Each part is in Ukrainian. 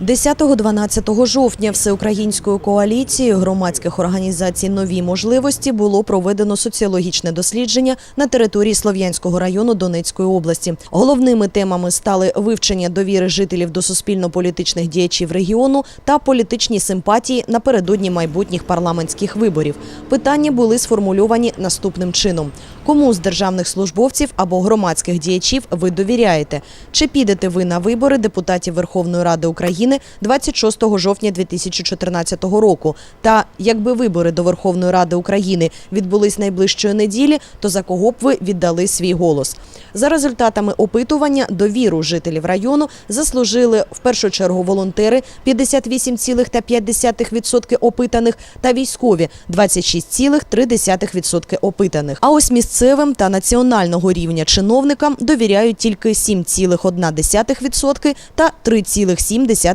10-12 жовтня всеукраїнською коаліцією громадських організацій Нові можливості було проведено соціологічне дослідження на території Слов'янського району Донецької області. Головними темами стали вивчення довіри жителів до суспільно-політичних діячів регіону та політичні симпатії напередодні майбутніх парламентських виборів. Питання були сформульовані наступним чином: кому з державних службовців або громадських діячів ви довіряєте? Чи підете ви на вибори депутатів Верховної Ради України 26 жовтня 2014 року? Та якби вибори до Верховної Ради України відбулись найближчої неділі, то за кого б ви віддали свій голос? За результатами опитування довіру жителів району заслужили в першу чергу волонтери 58,5% опитаних та військові 26,3% опитаних. А ось місцевим та національного рівня чиновникам довіряють тільки 7,1% та 3,7%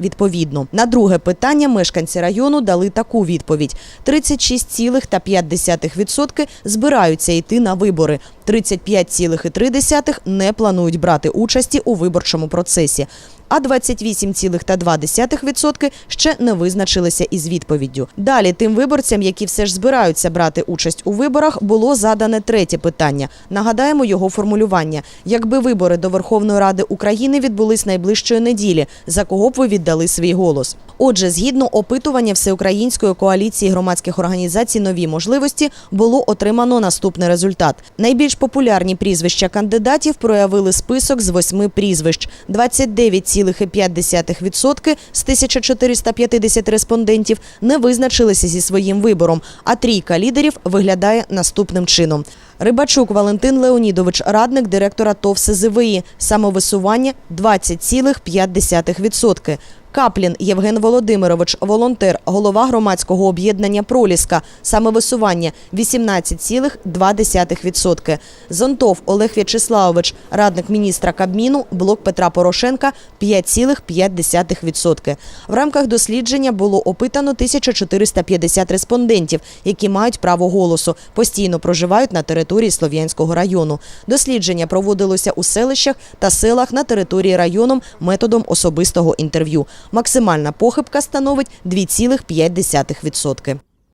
відповідно. На друге питання мешканці району дали таку відповідь: 36,5% збираються йти на вибори. 35,3% не планують брати участі у виборчому процесі. А 28,2% ще не визначилися із відповіддю. Далі тим виборцям, які все ж збираються брати участь у виборах, було задане третє питання. Нагадаємо його формулювання: якби вибори до Верховної Ради України відбулись найближчої неділі, за кого б ви віддали свій голос? Отже, згідно опитування Всеукраїнської коаліції громадських організацій нові можливості було отримано наступний результат. Найбільш популярні прізвища кандидатів проявили список з восьми прізвищ: 29,5% з 1450 респондентів не визначилися зі своїм вибором. А трійка лідерів виглядає наступним чином. Рибачук Валентин Леонідович, радник директора ТОВ СЗВІ, самовисування 20,5%. Каплін Євген Володимирович, волонтер, голова громадського об'єднання Проліска, самовисування 18,2%. Зонтов Олег В'ячеславович, радник міністра Кабміну, блок Петра Порошенка 5,5%. В рамках дослідження було опитано 1450 респондентів, які мають право голосу, постійно проживають на території Слов'янського району. Дослідження проводилося у селищах та селах на території районом методом особистого інтерв'ю. Максимальна похибка становить 2,5%.